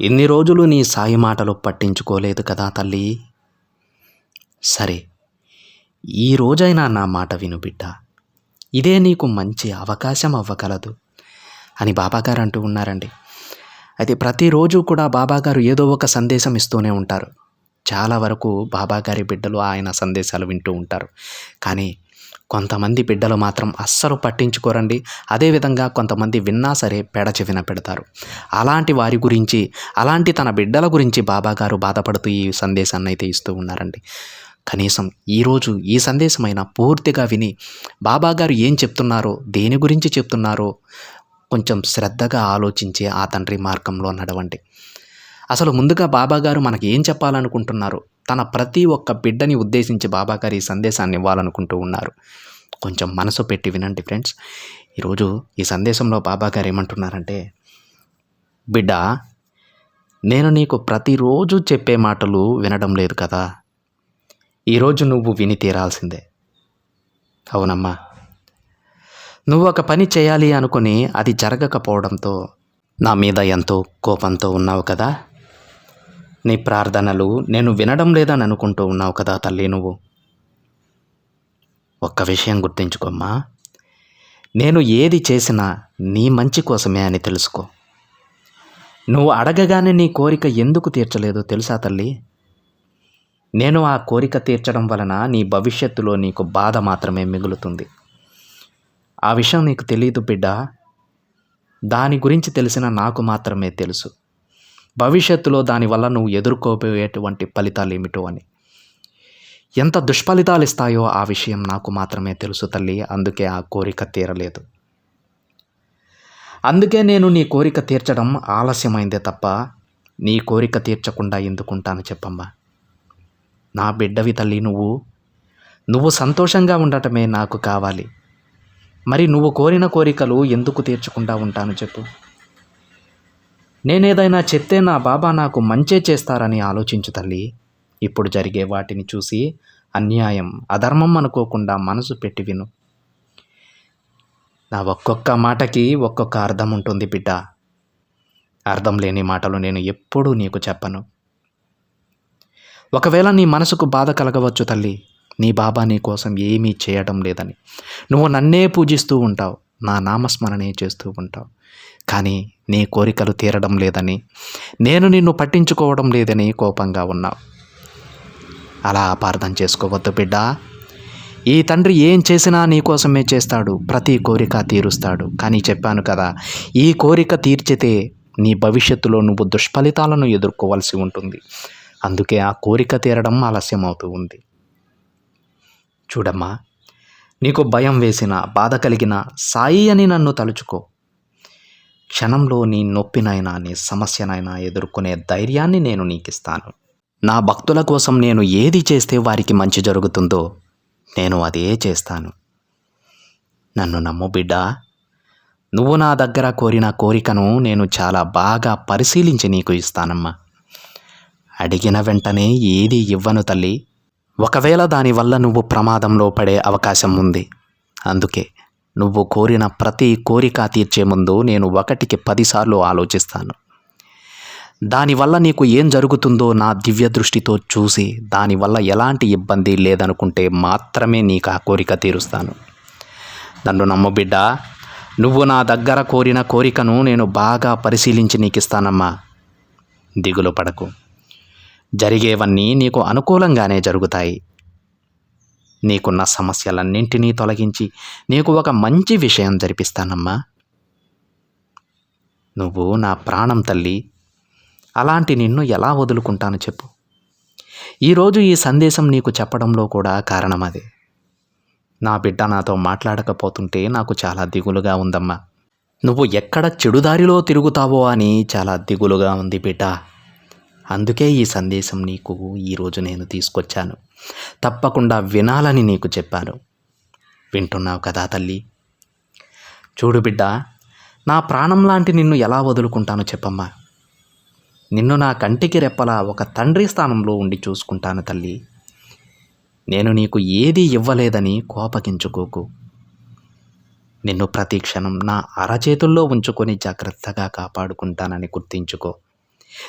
ఇన్ని రోజులు నీ సాయి మాటలు పట్టించుకోలేదు కదా తల్లి. సరే ఈ రోజైనా నా మాట విను బిడ్డ. ఇదే నీకు మంచి అవకాశం అవ్వగలదు అని బాబాగారు అంటూ ఉన్నారండి. అయితే ప్రతిరోజు కూడా బాబాగారు ఏదో ఒక సందేశం ఇస్తూనే ఉంటారు. చాలా వరకు బాబాగారి బిడ్డలు ఆయన సందేశాలు వింటూ ఉంటారు. కానీ కొంతమంది బిడ్డలు మాత్రం అస్సలు పట్టించుకోరండి. అదేవిధంగా కొంతమంది విన్నా సరే పెడ చెవిన పెడతారు. అలాంటి వారి గురించి అలాంటి తన బిడ్డల గురించి బాబాగారు బాధపడుతూ ఈ సందేశాన్ని అయితే ఇస్తూ ఉన్నారండి. కనీసం ఈరోజు ఈ సందేశమైన పూర్తిగా విని బాబాగారు ఏం చెప్తున్నారో దేని గురించి చెప్తున్నారో కొంచెం శ్రద్ధగా ఆలోచించి ఆ తండ్రి మార్గంలో నడవండి. అసలు ముందుగా బాబాగారు మనకి ఏం చెప్పాలనుకుంటున్నారు? తన ప్రతి ఒక్క బిడ్డని ఉద్దేశించి బాబాగారు ఈ సందేశాన్ని ఇవ్వాలనుకుంటూ ఉన్నారు. కొంచెం మనసు పెట్టి వినండి ఫ్రెండ్స్. ఈరోజు ఈ సందేశంలో బాబాగారు ఏమంటున్నారంటే బిడ్డ నేను నీకు ప్రతిరోజు చెప్పే మాటలు వినడం లేదు కదా. ఈరోజు నువ్వు విని తీరాల్సిందే. అవునమ్మా. నువ్వు ఒక పని చేయాలి అనుకుని అది జరగకపోవడంతో నా మీద ఎంతో కోపంతో ఉన్నావు కదా. నీ ప్రార్థనలు నేను వినడం లేదని అనుకుంటూ ఉన్నావు కదా తల్లి నువ్వు. ఒక్క విషయం గుర్తించుకోమ్మా. నేను ఏది చేసినా నీ మంచి కోసమే అని తెలుసుకో. నువ్వు అడగగానే నీ కోరిక ఎందుకు తీర్చలేదో తెలుసా తల్లి? నేను ఆ కోరిక తీర్చడం వలన నీ భవిష్యత్తులో నీకు బాధ మాత్రమే మిగులుతుంది. ఆ విషయం నీకు తెలియదు బిడ్డ. దాని గురించి తెలిసిన నాకు మాత్రమే తెలుసు. భవిష్యత్తులో దానివల్ల నువ్వు ఎదుర్కోబోయేటువంటి ఫలితాలు ఏమిటో అని. ఎంత దుష్ఫలితాలు ఇస్తాయో ఆ విషయం నాకు మాత్రమే తెలుసు తల్లి అందుకే ఆ కోరిక తీరలేదు. అందుకే నేను నీ కోరిక తీర్చడం ఆలస్యమైందే తప్ప నీ కోరిక తీర్చకుండా ఎందుకుంటాను చెప్పమ్మా. నా బిడ్డవి తల్లి నువ్వు నువ్వు సంతోషంగా ఉండటమే నాకు కావాలి. మరి నువ్వు కోరిన కోరికలు ఎందుకు తీర్చకుండా ఉంటాను చెప్పు. నేనేదైనా చెప్తే నా బాబా నాకు మంచే చేస్తారని ఆలోచించు తల్లి. ఇప్పుడు జరిగే వాటిని చూసి అన్యాయం అధర్మం అనుకోకుండా మనసు పెట్టి విను. నా ఒక్కొక్క మాటకి ఒక్కొక్క అర్థం ఉంటుంది బిడ్డ. అర్థం లేని మాటలు నేను ఎప్పుడూ నీకు చెప్పను. ఒకవేళ నీ మనసుకు బాధ కలగవచ్చు తల్లి. నీ బాబా నీ కోసం ఏమీ చేయడం లేదని. నువ్వు నన్నే పూజిస్తూ ఉంటావు. నా నామస్మరణే చేస్తూ ఉంటావు. కానీ నీ కోరికలు తీరడం లేదని నేను నిన్ను పట్టించుకోవడం లేదని కోపంగా ఉన్నావు అలా అపార్థం చేసుకోవద్దు బిడ్డ. ఈ తండ్రి ఏం చేసినా నీకోసమే చేస్తాడు ప్రతి కోరిక తీరుస్తాడు. కానీ చెప్పాను కదా ఈ కోరిక తీర్చితే నీ భవిష్యత్తులో నువ్వు దుష్ఫలితాలను ఎదుర్కోవాల్సి ఉంటుంది. అందుకే ఆ కోరిక తీరడం ఆలస్యం అవుతూ ఉంది. చూడమ్మా నీకు భయం వేసిన బాధ కలిగిన సాయి అని నన్ను తలుచుకో. క్షణంలో నీ నొప్పినైనా నీ సమస్యనైనా ఎదుర్కొనే ధైర్యాన్ని నేను నీకిస్తాను. నా భక్తుల కోసం నేను ఏది చేస్తే వారికి మంచి జరుగుతుందో నేను అదే చేస్తాను. నన్ను నమ్ము బిడ్డ. నువ్వు నా దగ్గర కోరిన కోరికను నేను చాలా బాగా పరిశీలించి నీకు ఇస్తానమ్మా. అడిగిన వెంటనే ఏది ఇవ్వను తల్లి? ఒకవేళ దానివల్ల నువ్వు ప్రమాదంలో పడే అవకాశం ఉంది. అందుకే నువ్వు కోరిన ప్రతి కోరిక తీర్చే ముందు నేను ఒకటికి పదిసార్లు ఆలోచిస్తాను. దానివల్ల నీకు ఏం జరుగుతుందో నా దివ్య దృష్టితో చూసి దానివల్ల ఎలాంటి ఇబ్బంది లేదనుకుంటే మాత్రమే నీకు ఆ కోరిక తీరుస్తాను. నన్ను నమ్ము బిడ్డ నువ్వు నా దగ్గర కోరిన కోరికను నేను బాగా పరిశీలించి నీకు ఇస్తానమ్మా దిగులు పడకు. జరిగేవన్నీ నీకు అనుకూలంగానే జరుగుతాయి. నీకున్న సమస్యలన్నింటినీ తొలగించి నీకు ఒక మంచి విషయం జరిపిస్తానమ్మా. నువ్వు నా ప్రాణం తల్లి అలాంటి నిన్ను ఎలా వదులుకుంటాను చెప్పు. ఈరోజు ఈ సందేశం నీకు చెప్పడంలో కూడా కారణం అదే. నా బిడ్డ నాతో మాట్లాడకపోతుంటే నాకు చాలా దిగులుగా ఉందమ్మా. నువ్వు ఎక్కడ చెడుదారిలో తిరుగుతావో అని చాలా దిగులుగా ఉంది బిడ్డ. అందుకే ఈ సందేశం నీకు ఈరోజు నేను తీసుకొచ్చాను. తప్పకుండా వినాలని నీకు చెప్పాను. వింటున్నావు కదా తల్లి? చూడు బిడ్డ నా ప్రాణం లాంటి నిన్ను ఎలా వదులుకుంటానో చెప్పమ్మా. నిన్ను నా కంటికి రెప్పలా ఒక తండ్రి స్థానంలో ఉండి చూసుకుంటాను తల్లి. నేను నీకు ఏది ఇవ్వలేదని కోపగించుకోకు. నిన్ను ప్రతి క్షణం నా అరచేతుల్లో ఉంచుకొని జాగ్రత్తగా కాపాడుకుంటానని గుర్తించుకో.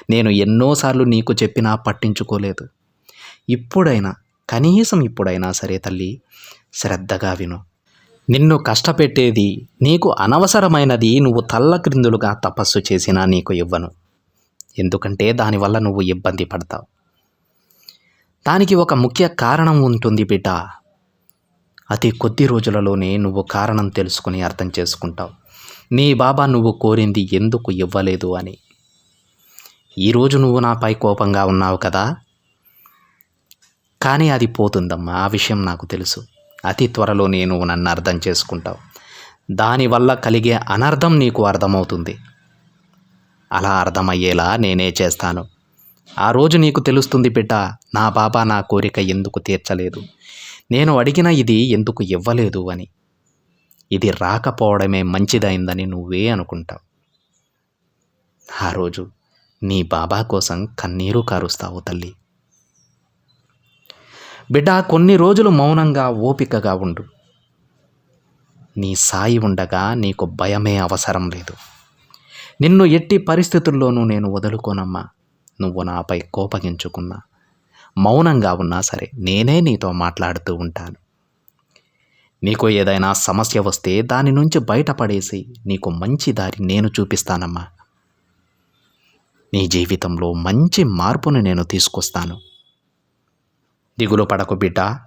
నేను ఎన్నోసార్లు నీకు చెప్పినా పట్టించుకోలేదు. ఇప్పుడైనా కనీసం ఇప్పుడైనా సరే తల్లి శ్రద్ధగా విను. నిన్ను కష్టపెట్టేది నీకు అనవసరమైనది నువ్వు తల్ల క్రిందులుగా తపస్సు చేసినా నీకు ఇవ్వను. ఎందుకంటే దానివల్ల నువ్వు ఇబ్బంది పడతావు. దానికి ఒక ముఖ్య కారణం ఉంటుంది బిడ్డ. అతి కొద్ది రోజులలోనే నువ్వు కారణం తెలుసుకుని అర్థం చేసుకుంటావు. నీ బాబా నువ్వు కోరింది ఎందుకు ఇవ్వలేదు అని. ఈరోజు నువ్వు నాపై కోపంగా ఉన్నావు కదా? కానీ అది పోతుందమ్మా ఆ విషయం నాకు తెలుసు. అతి త్వరలో నేను నన్ను అర్థం చేసుకుంటావు. దానివల్ల కలిగే అనర్థం నీకు అర్థమవుతుంది. అలా అర్థమయ్యేలా నేనే చేస్తాను. ఆ రోజు నీకు తెలుస్తుంది బిడ్డ నా బాబా నా కోరిక ఎందుకు తీర్చలేదు? నేను అడిగిన ఇది ఎందుకు ఇవ్వలేదు అని. ఇది రాకపోవడమే మంచిదైందని నువ్వే అనుకుంటావు. ఆ రోజు నీ బాబా కోసం కన్నీరు కారుస్తావు తల్లి. బిడ్డ కొన్ని రోజులు మౌనంగా ఓపికగా ఉండు. నీ సాయి ఉండగా నీకు భయమే అవసరం లేదు. నిన్ను ఎట్టి పరిస్థితుల్లోనూ నేను వదులుకోనమ్మా. నువ్వు నాపై కోపగించుకున్నా. మౌనంగా ఉన్నా సరే నేనే నీతో మాట్లాడుతూ ఉంటాను. నీకు ఏదైనా సమస్య వస్తే దాని నుంచి బయటపడేసి నీకు మంచి దారి నేను చూపిస్తానమ్మా. నీ జీవితంలో మంచి మార్పును నేను తీసుకొస్తాను. దిగులు పడకు బిడ్డ.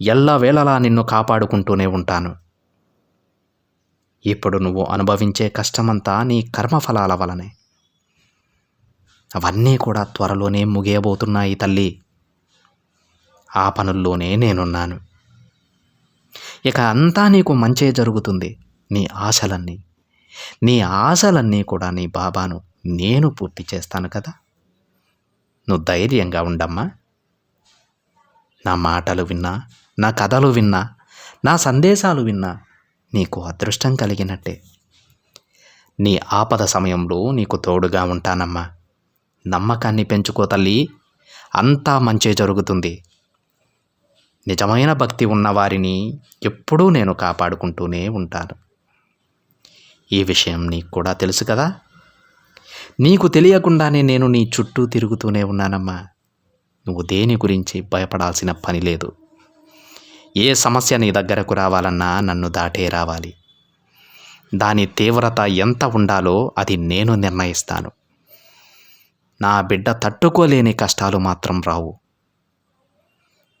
ఎల్లవేళలా నిన్ను కాపాడుకుంటూనే ఉంటాను. ఇప్పుడు నువ్వు అనుభవించే కష్టమంతా నీ కర్మఫలాల వలనే. అవన్నీ కూడా త్వరలోనే ముగియబోతున్నాయి తల్లి. ఆ పనుల్లోనే నేనున్నాను. ఇక అంతా నీకు మంచే జరుగుతుంది. నీ ఆశలన్నీ. నీ ఆశలన్నీ కూడా నీ బాబాను నేను పూర్తి చేస్తాను కదా? నువ్వు ధైర్యంగా ఉండమ్మా. నా మాటలు విన్నా నా కథలు విన్నా నా సందేశాలు విన్నా నీకు అదృష్టం కలిగినట్టే. నీ ఆపద సమయంలో నీకు తోడుగా ఉంటానమ్మా. నమ్మకాన్ని పెంచుకో తల్లి. అంతా మంచే జరుగుతుంది. నిజమైన భక్తి ఉన్నవారిని ఎప్పుడూ నేను కాపాడుకుంటూనే ఉంటాను. ఈ విషయం నీకు కూడా తెలుసు కదా? నీకు తెలియకుండానే నేను నీ చుట్టూ తిరుగుతూనే ఉన్నానమ్మా. నువ్వు దేని గురించి భయపడాల్సిన పని లేదు. ఏ సమస్య నీ దగ్గరకు రావాలన్నా నన్ను దాటే రావాలి. దాని తీవ్రత ఎంత ఉండాలో అది నేను నిర్ణయిస్తాను. నా బిడ్డ తట్టుకోలేని కష్టాలు మాత్రం రావు.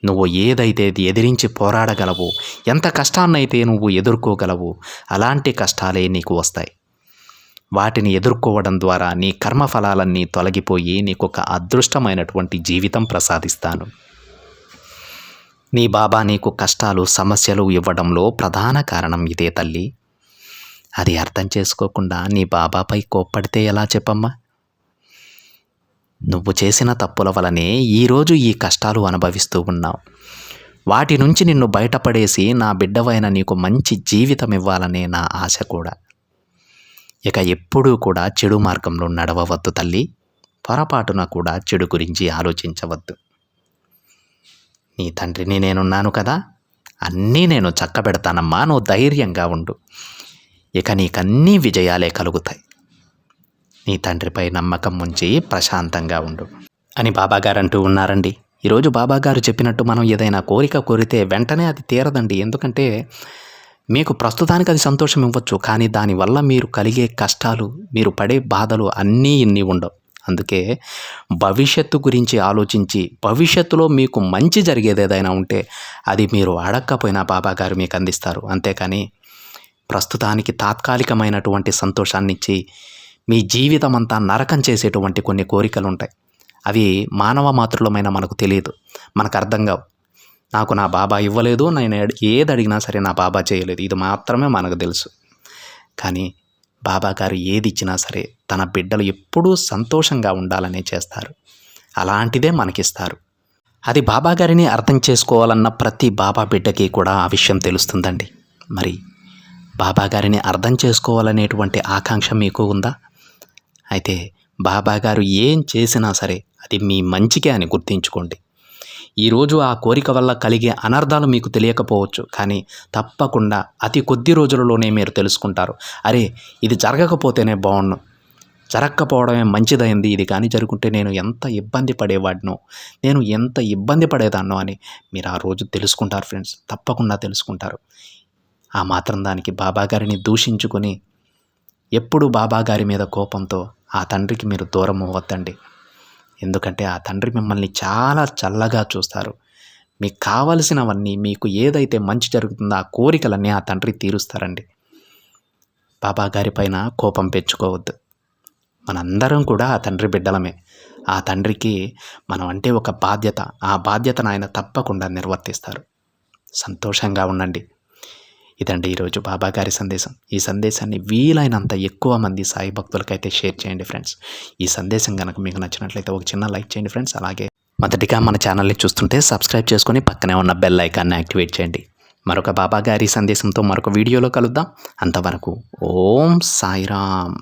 నువ్వు ఏదైతే ఎదిరించి పోరాడగలవో ఎంత కష్టాన్నైతే నువ్వు ఎదుర్కోగలవో అలాంటి కష్టాలే నీకు వస్తాయి. వాటిని ఎదుర్కోవడం ద్వారా నీ కర్మఫలాలన్నీ తొలగిపోయి నీకు ఒక అదృష్టమైనటువంటి జీవితం ప్రసాదిస్తాను. నీ బాబా నీకు కష్టాలు సమస్యలు ఇవ్వడంలో ప్రధాన కారణం ఇదే తల్లి. అది అర్థం చేసుకోకుండా నీ బాబాపై కోప్పడితే ఎలా చెప్పమ్మా? నువ్వు చేసిన తప్పుల వలనే ఈరోజు ఈ కష్టాలు అనుభవిస్తూ ఉన్నావు. వాటి నుంచి నిన్ను బయటపడేసి నా బిడ్డవైన నీకు మంచి జీవితం ఇవ్వాలనే నా ఆశ కూడా. ఇక ఎప్పుడూ కూడా చెడు మార్గంలో నడవవద్దు తల్లి. పొరపాటున కూడా చెడు గురించి ఆలోచించవద్దు. నీ తండ్రిని నేనున్నాను కదా. అన్నీ నేను చక్కబెడతానమ్మా. నువ్వు ధైర్యంగా ఉండు. ఇక నీకన్నీ విజయాలే కలుగుతాయి. నీ తండ్రిపై నమ్మకం ఉంచి ప్రశాంతంగా ఉండు. అని బాబాగారు అంటూ ఉన్నారండి. ఈరోజు బాబాగారు చెప్పినట్టు మనం ఏదైనా కోరిక కోరితే వెంటనే అది తీరదండి. ఎందుకంటే మీకు ప్రస్తుతానికి అది సంతోషం ఇవ్వచ్చు కానీ దానివల్ల మీరు కలిగే కష్టాలు మీరు పడే బాధలు అన్నీ ఇన్ని ఉండవు. అందుకే భవిష్యత్తు గురించి ఆలోచించి భవిష్యత్తులో మీకు మంచి జరిగేది ఏదైనా ఉంటే అది మీరు అడగకపోయినా బాబాగారు మీకు అందిస్తారు. అంతేకాని ప్రస్తుతానికి తాత్కాలికమైనటువంటి సంతోషాన్ని ఇచ్చి మీ జీవితం అంతా నరకం చేసేటువంటి కొన్ని కోరికలు ఉంటాయి అవి మానవ మాతృలమైన మనకు తెలియదు. మనకు అర్థం కావు. నాకు నా బాబా ఇవ్వలేదు నేను ఏది అడిగినా సరే నా బాబా చేయలేదు. ఇది మాత్రమే మనకు తెలుసు. కానీ బాబా గారు ఏది ఇచ్చినా సరే తన బిడ్డలు ఎప్పుడూ సంతోషంగా ఉండాలనే చేస్తారు. అలాంటిదే మనకిస్తారు. అది బాబా గారిని అర్థం చేసుకోవాలన్న ప్రతి బాబా బిడ్డకి కూడా ఆ విషయం తెలుస్తుందండి. మరి బాబా గారిని అర్థం చేసుకోవాలనేటువంటి ఆకాంక్ష మీకు ఉందా? అయితే బాబా గారు ఏం చేసినా సరే అది మీ మంచికే అని గుర్తుంచుకోండి. ఈరోజు ఆ కోరిక వల్ల కలిగే అనర్థాలు మీకు తెలియకపోవచ్చు కానీ తప్పకుండా అతి కొద్ది రోజులలోనే మీరు తెలుసుకుంటారు. అరే ఇది జరగకపోతేనే బాగుండు. జరగకపోవడమే మంచిదైంది ఇది కానీ జరుగుంటే నేను ఎంత ఇబ్బంది పడేవాడినో? నేను ఎంత ఇబ్బంది పడేదాన్నో అని మీరు ఆ రోజు తెలుసుకుంటారు ఫ్రెండ్స్. తప్పకుండా తెలుసుకుంటారు. ఆ మాత్రం దానికి బాబా గారిని దూషించుకొని ఎప్పుడు బాబాగారి మీద కోపంతో ఆ తండ్రికి మీరు దూరం అవ్వద్దండి. ఎందుకంటే ఆ తండ్రి మిమ్మల్ని చాలా చల్లగా చూస్తారు. మీకు కావలసినవన్నీ మీకు ఏదైతే మంచి జరుగుతుందో ఆ కోరికలన్నీ ఆ తండ్రి తీరుస్తారండి. బాబా గారి పైన కోపం పెంచుకోవద్దు. మనందరం కూడా ఆ తండ్రి బిడ్డలమే. ఆ తండ్రికి మనం అంటే ఒక బాధ్యత. ఆ బాధ్యతను ఆయన తప్పకుండా నిర్వర్తిస్తారు. సంతోషంగా ఉండండి. ఇదండి ఈరోజు బాబా గారి సందేశం. ఈ సందేశాన్ని వీలైనంత ఎక్కువ మంది సాయి భక్తులకైతే షేర్ చేయండి ఫ్రెండ్స్. ఈ సందేశం కనుక మీకు నచ్చినట్లయితే ఒక చిన్న లైక్ చేయండి ఫ్రెండ్స్. అలాగే మొదటిగా మన ఛానల్ని చూస్తుంటే సబ్స్క్రైబ్ చేసుకొని పక్కనే ఉన్న బెల్ ఐకాన్ని యాక్టివేట్ చేయండి. మరొక బాబా గారి సందేశంతో మరొక వీడియోలో కలుద్దాం. అంతవరకు ఓం సాయిరామ్.